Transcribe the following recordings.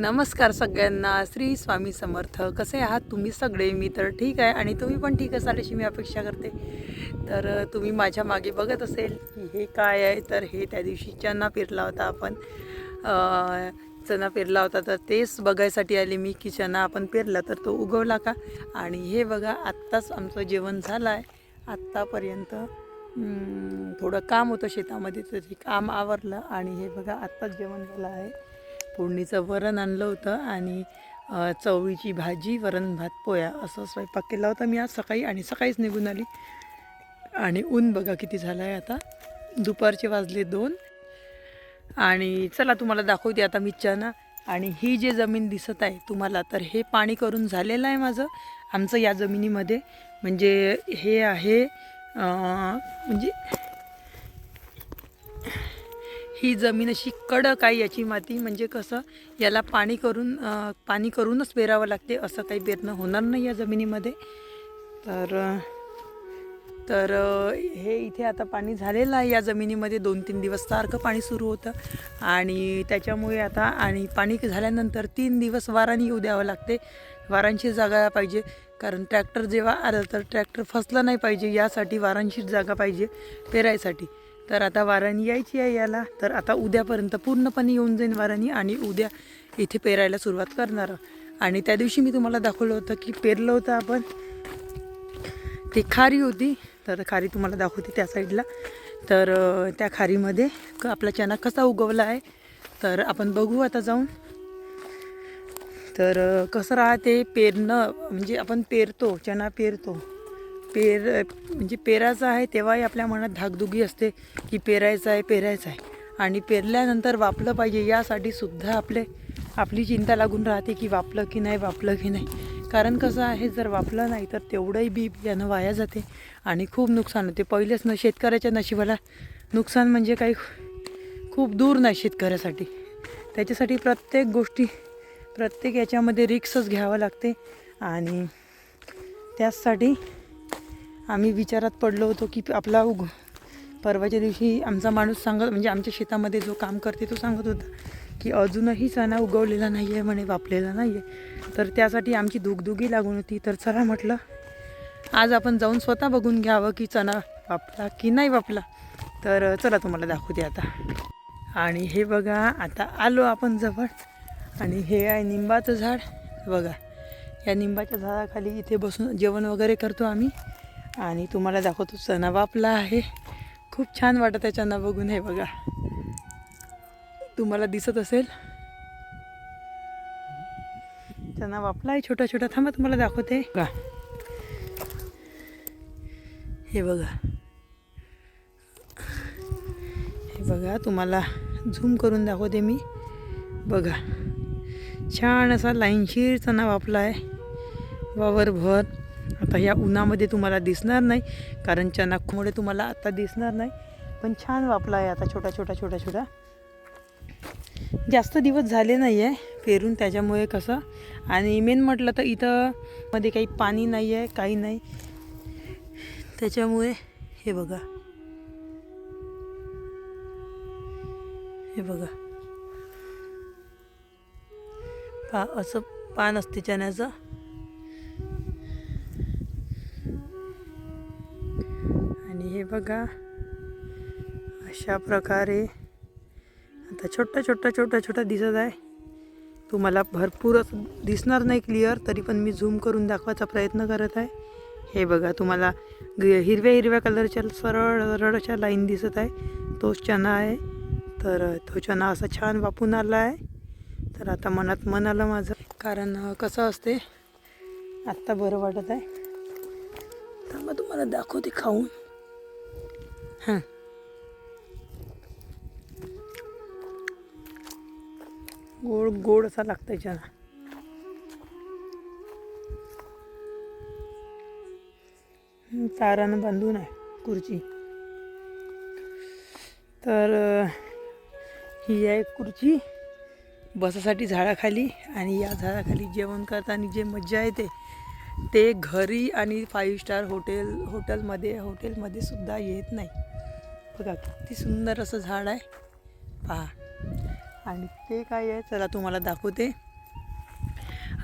नमस्कार सगळ्यांना. श्री स्वामी समर्थ. कसे आहात तुम्ही सगळे? मी तर ठीक आहे. आणि तुम्ही पण ठीक असाल अशी मी अपेक्षा करते. तर तुम्ही माझ्या मागे बघत असेल की हे काय आहे? तर हे त्या दिवशी चना पेरला होता आपण. चना पेरला होता तर तेच बघायसाठी आले मी की चना आपण पेरला तर तो उगवला का? आणि हे बघा आत्ताच आमचं जेवण झालं आहे आत्तापर्यंत थोडं काम होतं शेतामध्ये तर ते काम आवरलं आणि हे बघा आत्ताच जेवण झालं आहे. फोडणीचं वरण आणलं होतं आणि चवळीची भाजी वरण भात पोया असं स्वयंपाक केला होता मी आज सकाळी आणि सकाळीच निघून आली. आणि ऊन बघा किती झालं आहे आता. दुपारचे वाजले दोन. आणि चला तुम्हाला दाखवते आता मी चना आणि ही जे जमीन दिसत आहे तुम्हाला तर हे पाणी करून झालेलं आहे माझं आमचं या जमिनीमध्ये. म्हणजे हे आहे म्हणजे ही जमीन अशी कडक आहे याची माती म्हणजे कसं याला पाणी करून पाणी करूनच पेरावं लागते असं काही पेरणं होणार नाही या जमिनीमध्ये. तर तर हे इथे आता पाणी झालेलं आहे या जमिनीमध्ये. दोन तीन दिवस सारखं पाणी सुरू होतं. आणि त्याच्यामुळे आता आणि पाणी झाल्यानंतर तीन दिवस वारांनी येऊ द्यावं लागते. वारांची जागा पाहिजे. कारण ट्रॅक्टर जेव्हा आलं तर ट्रॅक्टर फसलं नाही पाहिजे. यासाठी वारांची जागा पाहिजे पेरायसाठी. तर आता वाराणी यायची आहे याला. तर आता उद्यापर्यंत पूर्णपणे येऊन जाईन वाराणी आणि उद्या इथे पेरायला सुरुवात करणार. आणि त्या दिवशी मी तुम्हाला दाखवलं होतं की पेरलं होतं आपण. ती खारी होती. तर खारी तुम्हाला दाखवते त्या साईडला. तर त्या खारीमध्ये क- आपला चना कसा उगवला आहे. तर आपण बघू आता जाऊन. तर कसं राहते पेरणं. म्हणजे आपण पेरतो चना पेरतो. पेर म्हणजे पेरायचं आहे तेव्हाही आपल्या मनात धाकधुगी असते की पेरायचं आहे पेरायचं आहे. आणि पेरल्यानंतर वापलं पाहिजे यासाठी सुद्धा आपले आपली चिंता लागून राहते की वापलं की नाही वापलं की नाही. कारण कसं आहे जर वापलं नाही तर तेवढंही बी बियाणं वाया जाते आणि खूप नुकसान होते. पहिलेच न शेतकऱ्याच्या नशिबाला नुकसान म्हणजे काही खूप दूर नाही शेतकऱ्यासाठी. त्याच्यासाठी प्रत्येक गोष्टी प्रत्येक याच्यामध्ये रिक्सच घ्यावं लागते आणि त्याचसाठी आम्ही विचारात पडलो होतो की आपला उग परवाच्या दिवशी आमचा माणूस सांगत म्हणजे आमच्या शेतामध्ये जो काम करते तो सांगत होता की अजूनही चणा उगवलेला नाही आहे म्हणे वापलेला नाही आहे तर त्यासाठी आमची दुगदुगी लागून होती. तर चला म्हटलं आज आपण जाऊन स्वतः बघून घ्यावं की चणा वापला की नाही वापला. तर चला तुम्हाला दाखवते आता. आणि हे बघा आता आलो आपण जवळ. आणि हे आहे निंबाचं झाड. बघा या निंबाच्या झाडाखाली इथे बसून जेवण वगैरे करतो आम्ही. आणि तुम्हाला दाखवतो चणा वापला आहे. खूप छान वाटत आहे चणा बघून हे बघा. तुम्हाला दिसत असेल. चणा वापला आहे छोटा छोटा. थांबा तुम्हाला दाखवते. का हे बघा. हे बघा तुम्हाला झूम करून दाखवते मी. बघा. छान असा लाईनशीर चणा वापला आहे. वावरभर. आता ह्या उन्हामध्ये तुम्हाला दिसणार नाही कारण चनाकमुळे तुम्हाला आता दिसणार नाही. पण छान वापला आहे आता छोटा छोटा छोटा छोटा. जास्त दिवस झाले नाही आहे पेरून त्याच्यामुळे कसं. आणि मेन म्हटलं तर इथं मध्ये काही पाणी नाही आहे काही नाही. त्याच्यामुळे हे बघा. हे बघा. पा असं पान असते चण्याचं. आणि हे बघा. अशा प्रकारे. आता छोटा छोटा छोटा छोटा दिसत आहे. तुम्हाला भरपूरच दिसणार नाही क्लिअर तरी पण मी झूम करून दाखवायचा प्रयत्न करत आहे. हे बघा तुम्हाला ग- हिरव्या हिरव्या कलरच्या सरळ सरळ अशा लाईन दिसत आहे. तोच चना आहे. तर तो चना असा छान वापून आला आहे. तर आता मनात मन आलं माझं. कारण कसं असते आत्ता बरं वाटत आहे. थांबा तुम्हाला दाखवते खाऊन. हां. गोड गोड असा लागतं चना तारानं बांधून आहे खुर्ची. तर ही आहे खुर्ची. बसासाठी झाडाखाली आणि या झाडाखाली जेवण करताना जे मज्जा येते ते घरी आणि फाईव्ह स्टार हॉटेल हॉटेलमध्ये हॉटेलमध्ये सुद्धा येत नाही. बघा किती सुंदर असं झाड आहे. पहा. आणि ते काय आहे? चला तुम्हाला दाखवते.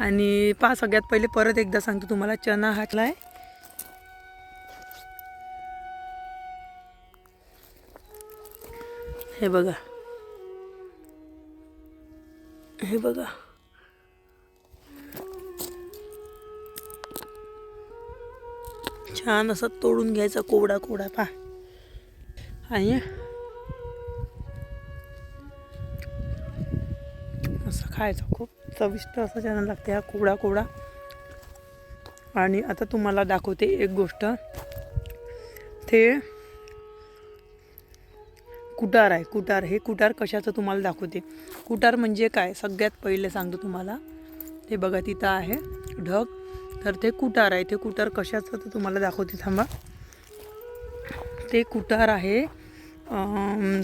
आणि पहा सगळ्यात पहिले परत एकदा सांगतो तुम्हाला चना हाटला आहे. हे बघा. हे बघा. छान असं तोडून घ्यायचा कोवडा कोवडा पा आणि असं खायचं खूप चविष्ट असं छान लागते हा कोवडा कोवडा. आणि आता तुम्हाला दाखवते एक गोष्ट. ते कुटार आहे कुटार. हे कुटार कशाचं तुम्हाला दाखवते. कुटार म्हणजे काय? सगळ्यात पहिले सांगतो तुम्हाला. ते बघा तिथं आहे ढग. तर ते कुटार आहे. ते कुटार कशाचं तर तुम्हाला दाखवते थांबा. ते कुटार आहे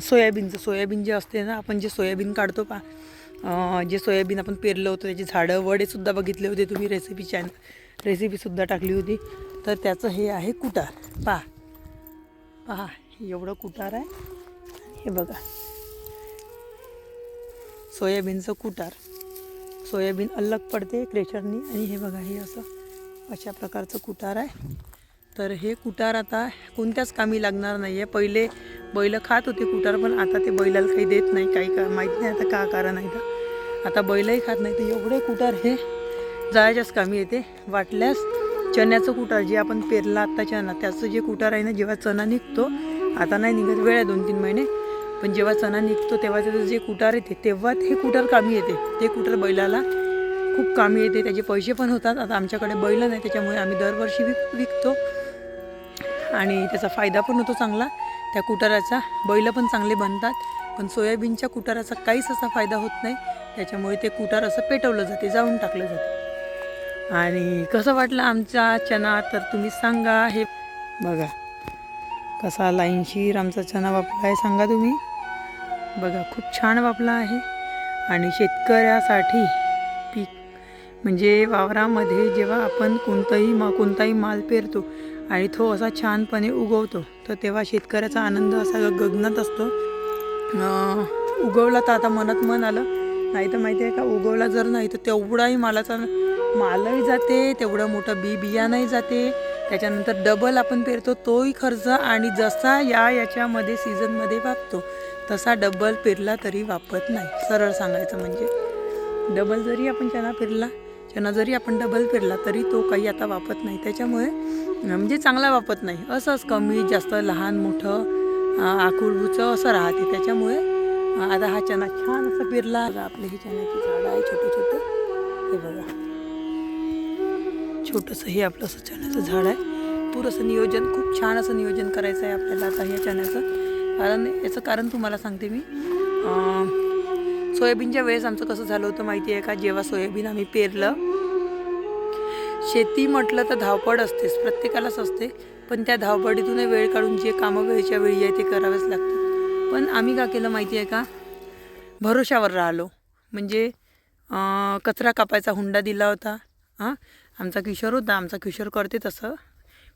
सोयाबीनचं. सोयाबीन जे असते ना आपण जे सोयाबीन काढतो पा जे सोयाबीन आपण पेरलं होतं त्याची झाडं वडेसुद्धा बघितले होते तुम्ही रेसिपी चॅन रेसिपीसुद्धा टाकली होती. तर त्याचं हे आहे कुटार. पहा. पहा एवढं कुटार आहे. हे बघा. सोयाबीनचं कुटार. सोयाबीन अलग पडते क्रेशरनी आणि हे बघा हे असं अशा प्रकारचं कुटार आहे. तर हे कुटार आता कोणत्याच कामी लागणार नाही आहे पहिले बैल खात होते कुटार पण आता ते बैलाला काही देत नाही काही का माहीत नाही आता का कारण आहे तर. आता बैलही खात नाही तर एवढे कुटार हे जायच्याच कामी येते. वाटल्यास चण्याचं कुटार जे आपण पेरला आत्ता चणा त्याचं जे कुटार आहे ना जेव्हा चणा निघतो आता नाही निघत वेळ आहे दोन तीन महिने पण जेव्हा चणा निघतो तेव्हा त्याचं जे कुटार येते तेव्हा ते कुटार कामी येते. ते कुटार बैलाला खूप कामी येते त्याचे पैसे पण होतात. आता आमच्याकडे बैल नाही त्याच्यामुळे आम्ही दरवर्षी विक विकतो. आणि त्याचा फायदा पण होतो चांगला. त्या कुटाराचा बैल पण चांगले बनतात. पण सोयाबीनच्या कुटाराचा काहीच असा फायदा होत नाही. त्याच्यामुळे ते कुटार असं पेटवलं जाते जाऊन टाकलं जाते. आणि कसं वाटलं आमचा चना तर तुम्ही सांगा. हे बघा. कसा लाईनशीर आमचा चना वापला आहे सांगा तुम्ही. बघा खूप छान वापला आहे. आणि शेतकऱ्यासाठी म्हणजे वावरामध्ये जेव्हा आपण कोणताही मा कोणताही माल पेरतो आणि तो असा छानपणे उगवतो तर तेव्हा शेतकऱ्याचा आनंद असा ग- गगनात असतो. उगवला तर आता मनात मन आलं. नाही तर माहिती आहे का उगवला जर नाही तर तेवढाही मालाचा मालही जाते तेवढं मोठं बी बियाणंही जाते. त्याच्यानंतर डबल आपण पेरतो तोही खर्च आणि जसा या याच्यामध्ये सीझनमध्ये वापतो तसा डबल पेरला तरी वापत नाही. सरळ सांगायचं म्हणजे. डबल जरी आपण चना पेरला चना जरी आपण डबल पेरला तरी तो काही आता वापत नाही. त्याच्यामुळे म्हणजे चांगला वापत नाही. असंच कमी जास्त लहान मोठं आकुळबुचं असं राहते. त्याच्यामुळे आता हा चना छान असं पेरला आपले ही चण्याची झाडं आहे छोटे छोटे. हे बघा. छोटंसं हे आपलं असं चण्याचं झाड आहे. पुरंसं नियोजन खूप छान असं नियोजन करायचं आहे आपल्याला आता ह्या चण्याचं. कारण याचं कारण तुम्हाला सांगते मी. सोयाबीनच्या वेळेस आमचं कसं झालं होतं माहिती आहे का? जेव्हा सोयाबीन आम्ही पेरलं शेती म्हटलं तर धावपळ असतेच प्रत्येकालाच असते. पण त्या धावपळीतूनही वेळ काढून जे कामं वेळच्या वेळी आहे ते करावेच लागतं पण आम्ही का केलं माहिती आहे का? भरोशावर राहिलो. म्हणजे कचरा कापायचा हुंडा दिला होता. हां? आमचा किशोर होता. आमचा किशोर करते तसं.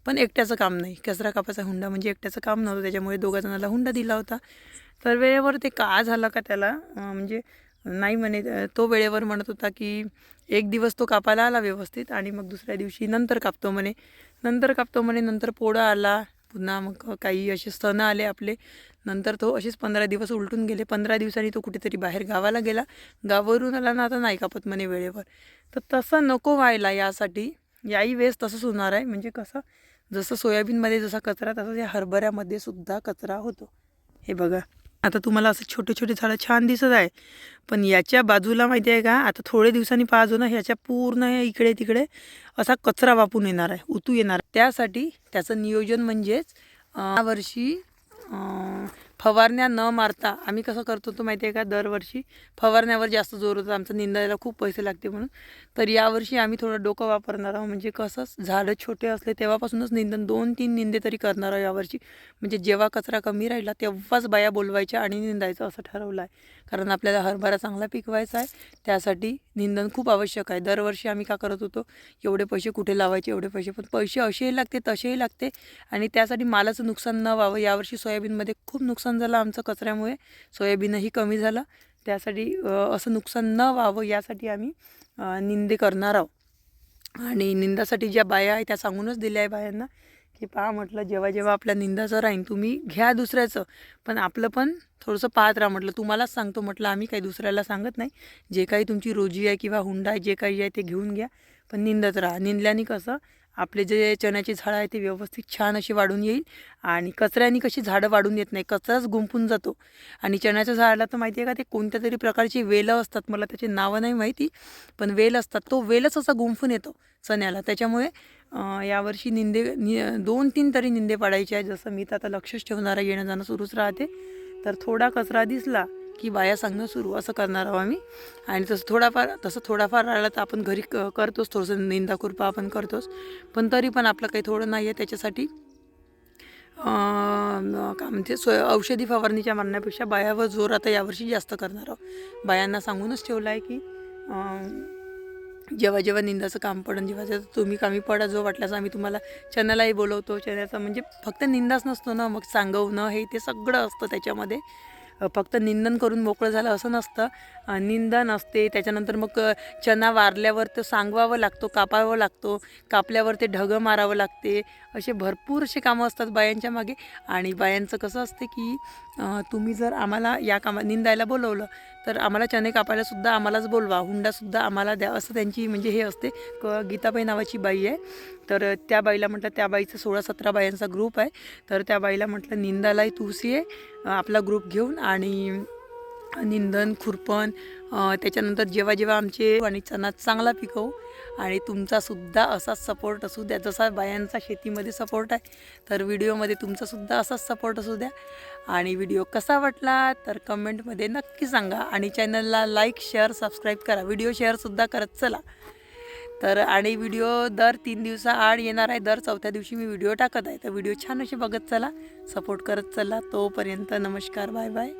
पण एकट्याचं काम नाही. कचरा कापायचा हुंडा म्हणजे एकट्याचं काम नव्हतं. त्याच्यामुळे दोघा जणाला हुंडा दिला होता. तर वेळेवर ते का झालं का त्याला? म्हणजे नाही म्हणे. तो वेळेवर म्हणत होता की एक दिवस तो कापायला आला व्यवस्थित आणि मग दुसऱ्या दिवशी नंतर कापतो म्हणे. नंतर कापतो म्हणे नंतर पोळा आला. पुन्हा मग काही असे सण आले आपले. नंतर तो असेच पंधरा दिवस उलटून गेले. पंधरा दिवसांनी तो कुठेतरी बाहेर गावाला गेला. गावावरून आला ना आता नाही कापत म्हणे वेळेवर. तर तसं नको व्हायला यासाठी. याही वेळेस तसंच होणार आहे. म्हणजे कसं? जसं सोयाबीनमध्ये जसा कचरा तसा या हरभऱ्यामध्ये सुद्धा कचरा होतो. हे बघा आता तुम्हाला असं छोटे छोटे झाडं छान दिसत आहे. पण याच्या बाजूला माहिती आहे का आता थोडे दिवसांनी पाहतो ना ह्याच्या पूर्ण इकडे तिकडे असा कचरा वापून येणार आहे उतू येणार त्यासाठी त्याचं नियोजन म्हणजेच यावर्षी फवारण्या न मारता आम्ही कसं करतो तो माहिती आहे का? दरवर्षी फवारण्यावर जास्त जोर होतो. आमचं निंदायला खूप पैसे लागते म्हणून. तर यावर्षी आम्ही थोडं डोकं वापरणार आहोत. म्हणजे कसं झाडं छोटे असले तेव्हापासूनच निंदन दोन तीन निंदे तरी करणार आहोत यावर्षी. म्हणजे जेव्हा कचरा कमी राहिला तेव्हाच बाया बोलवायच्या आणि निंदायचं असं ठरवलं आहे. कारण आपल्याला हरभरा चांगला पिकवायचा आहे त्यासाठी निंदन खूप आवश्यक आहे. दरवर्षी आम्ही का करत होतो? एवढे पैसे कुठे लावायचे एवढे पैसे? पण पैसे असेही लागते तसेही लागते आणि त्यासाठी मालाचं नुकसान न व्हावं. यावर्षी सोयाबीनमध्ये खूप नुकसान झालं आमचं कचऱ्यामुळे. सोयाबीनही कमी झालं. त्यासाठी असं नुकसान न व्हावं यासाठी आम्ही निंदे करणार आहोत. आणि निंदासाठी ज्या बाया आहे त्या सांगूनच दिल्या आहे बायांना. की पहा म्हटलं जेव्हा जेव्हा आपल्या निंदाचं राहीन तुम्ही घ्या दुसऱ्याचं. पण आपलं पण थोडंसं पाहत राहा. म्हटलं तुम्हालाच सांगतो म्हटलं आम्ही काही दुसऱ्याला सांगत नाही. जे काही तुमची रोजी आहे किंवा हुंडा आहे जे काही आहे ते घेऊन घ्या. पण निंदत राहा. निंदल्याने कसं आपले जे चण्याची झाडं आहे ते व्यवस्थित छान अशी वाढून येईल आणि कचऱ्याने कशी झाडं वाढून येत नाही कचराच गुंफून जातो. आणि चण्याच्या झाडाला तर माहिती आहे का ते कोणत्या तरी प्रकारची वेलं असतात. मला त्याची नावं नाही माहिती पण वेल असतात. तो वेलच असा गुंफून येतो चण्याला. त्याच्यामुळे यावर्षी निंदे नि दोन तीन तरी निंदे पाडायचे आहे जसं मी तर आता लक्षच ठेवणार आहे येणं जाणं सुरूच राहते. तर थोडा कचरा दिसला की बाया सांगणं सुरू असं करणार आहोत आम्ही. आणि तसं थोडाफार तसं थोडाफार राहिला तर आपण घरी क करतोच. थोडंसं निंदा कृपा आपण करतोच. पण तरी पण आपलं काही थोडं नाही आहे त्याच्यासाठी काय म्हणते सोय औषधी फवारणीच्या मारण्यापेक्षा बायावर जोर आता यावर्षी जास्त करणार आहोत. बायांना सांगूनच ठेवलं आहे की जेव्हा जेव्हा निंदाचं काम पडन जेव्हा जेव्हा तुम्ही कामी पडा जो वाटल्यास आम्ही तुम्हाला चॅनललाही बोलवतो चॅनलचा म्हणजे फक्त निंदाच नसतो ना मग सांगवणं हे ते सगळं असतं त्याच्यामध्ये. फक्त निंदन करून मोकळं झालं असं नसतं. निंदन असते त्याच्यानंतर मग चना वारल्यावर तो सांगवावं लागतो कापावं लागतो कापल्यावर ते ढगं मारावं लागते. असे भरपूर असे कामं असतात बायांच्या मागे. आणि बायांचं कसं असते की तुम्ही जर आम्हाला या कामा निंदायला बोलवलं तर आम्हाला चणे कापायला सुद्धा आम्हालाच बोलवा. हुंडासुद्धा आम्हाला द्या. असं त्यांची म्हणजे हे असते. क गीताबाई नावाची बाई आहे. तर त्या बाईला म्हटलं त्या बाईचं सोळा सतरा बायांचा ग्रुप आहे. तर त्या बाईला म्हटलं निंदालाही तूच ये आपला ग्रुप घेऊन आणि निंदन खुरपण त्याच्यानंतर जेव्हा जेव्हा आमचे आणि चणा चांगला पिकवू आणि तुमचासुद्धा असाच सपोर्ट असू द्या. जसा बायांचा शेतीमध्ये सपोर्ट आहे तर व्हिडिओमध्ये तुमचासुद्धा असाच सपोर्ट असू द्या. आणि व्हिडिओ कसा वाटला तर कमेंटमध्ये नक्की सांगा. आणि चॅनलला लाईक शेअर सबस्क्राईब करा. व्हिडिओ शेअरसुद्धा करत चला. तर आणि व्हिडिओ दर तीन दिवसाआड येणार आहे. दर चौथ्या दिवशी मी व्हिडिओ टाकत आहे. तर व्हिडिओ छान असे बघत चला सपोर्ट करत चला. तोपर्यंत नमस्कार. Bye bye